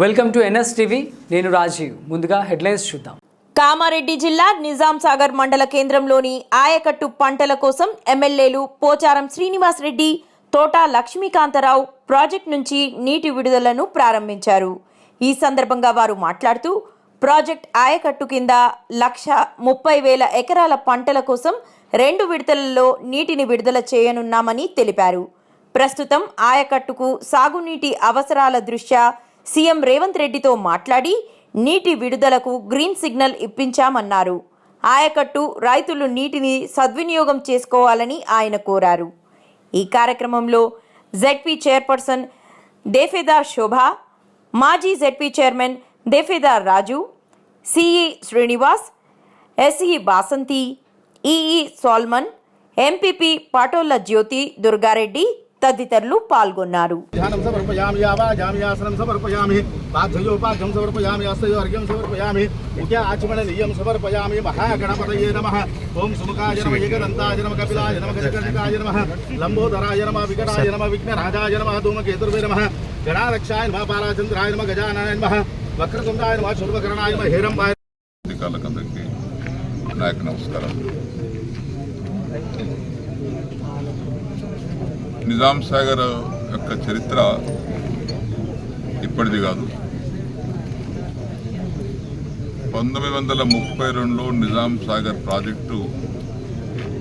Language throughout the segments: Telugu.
Welcome to NS TV. నేను రాజీవ్. ముందుగా హెడ్లైన్స్ చూద్దాం. కామారెడ్డి జిల్లా నిజాం సాగర్ మండల కేంద్రంలోని ఆయకట్టు పంటల కోసం ఎమ్మెల్యేలు పోచారం శ్రీనివాస్ రెడ్డి తోట లక్ష్మీకాంతరావు ప్రాజెక్ట్ నుంచి నీటి విడుదలను ప్రారంభించారు. ఈ సందర్భంగా వారు మాట్లాడుతూ ప్రాజెక్ట్ ఆయకట్టు కింద లక్ష ముప్పై వేల ఎకరాల పంటల కోసం రెండు విడతలలో నీటిని విడుదల చేయనున్నామని తెలిపారు. ప్రస్తుతం ఆయకట్టుకు సాగునీటి అవసరాల దృష్ట్యా సీఎం రేవంత్ రెడ్డితో మాట్లాడి నీటి విడుదలకు గ్రీన్ సిగ్నల్ ఇప్పించామన్నారు. ఆయకట్టు రైతులు నీటిని సద్వినియోగం చేసుకోవాలని ఆయన కోరారు. ఈ కార్యక్రమంలో జెడ్పీ చైర్పర్సన్ దేఫేదార్ శోభ మాజీ ZP chairman Dafedar Raju CE Srinivas SE Basanthi EE Salman MPP Patolla Jyothi Durgareddy తదితరులు పాల్గొన్నారు. ఓం సుముఖాయ నమ ఏకదంతాయ నమ కపిలాయ నమ గజకర్ణికాయ నమ లంబోదరాయ నమ వికటాయ నమ విఘ్నరాజాయ నమ ధూమకేతుర్వే నమ గణారక్షాయ నమ బాలాచంద్రాయ నమ గజానాయ నమ వక్రతుండాయ నమ శుభకరణాయ నమ హేరంబాయ అధికారులకు అందరికీ నాయకు నమస్కారం. నిజాం సాగర్ యొక్క చరిత్ర ఇప్పటిది కాదు. పంతొమ్మిది వందల ముప్పై రెండులో నిజాం సాగర్ ప్రాజెక్టు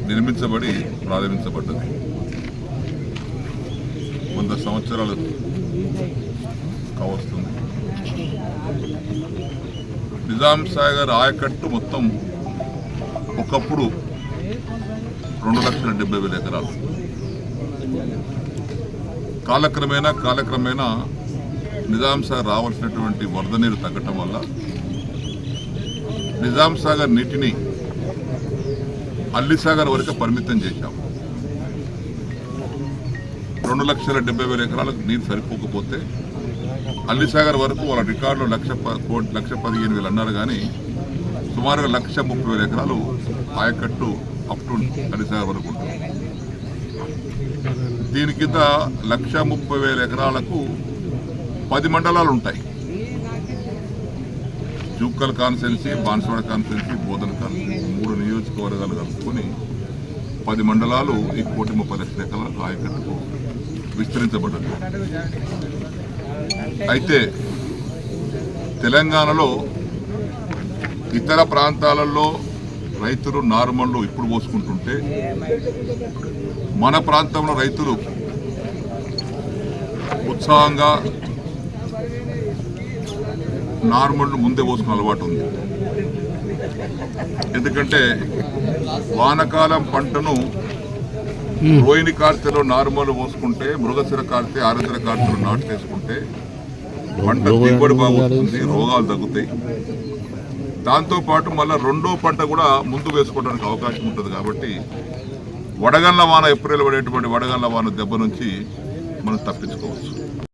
నిర్మించబడి ప్రారంభించబడ్డది. వంద సంవత్సరాలు కావస్తుంది నిజాం సాగర్ ఆయకట్టు మొత్తం ఒకప్పుడు రెండు లక్షల డెబ్బై వేల ఎకరాలు. కాలక్రమేణా కాలక్రమేణా నిజాం సాగర్ రావాల్సినటువంటి వరద నీరు తగ్గటం వల్ల నిజాం సాగర్ నీటిని అల్లిసాగర్ వరకు పరిమితం చేశాం. రెండు లక్షల డెబ్బై వేల ఎకరాలకు నీరు సరిపోకపోతే అల్లిసాగర్ వరకు వాళ్ళ రికార్డులో లక్ష ప- లక్ష పదిహేను వేలు అన్నారు కానీ సుమారుగా లక్ష ముప్పై వేల ఎకరాలు ఆయకట్టు అప్ టు అల్లిసాగర్ వరకు ఉంటుంది దీని కింద లక్ష ముప్పై వేల ఎకరాలకు పది మండలాలు ఉంటాయి. Jukkal constituency Banswada constituency Bodhan constituency మూడు నియోజకవర్గాలు కలుపుకొని పది మండలాలు ఈ కోటి ముప్పై లక్షల ఎకరాలకు ఆయకట్టుకు విస్తరించబడ్డది అయితే తెలంగాణలో ఇతర ప్రాంతాలలో రైతులు నార్మల్లో ఇప్పుడు పోసుకుంటుంటే మన ప్రాంతంలో రైతులు ఉత్సాహంగా నార్మల్ ముందే పోసుకునే అలవాటు ఉంది. ఎందుకంటే వానకాలం పంటను రోహిణి కార్తెలో నార్మల్ పోసుకుంటే మృగశిర కార్తె ఆరుద్ర కార్తెలో నాటు వేసుకుంటే పంట దిగుబడి బాగుంటుంది రోగాలు తగ్గుతాయి. దాంతోపాటు మళ్ళీ రెండో పంట కూడా ముందు వేసుకోవడానికి అవకాశం ఉంటుంది కాబట్టి వడగండ్ల వాన ఏప్రిల్ పడేటువంటి వడగండ్ల వాన దెబ్బ నుంచి మనం తప్పించుకోవచ్చు.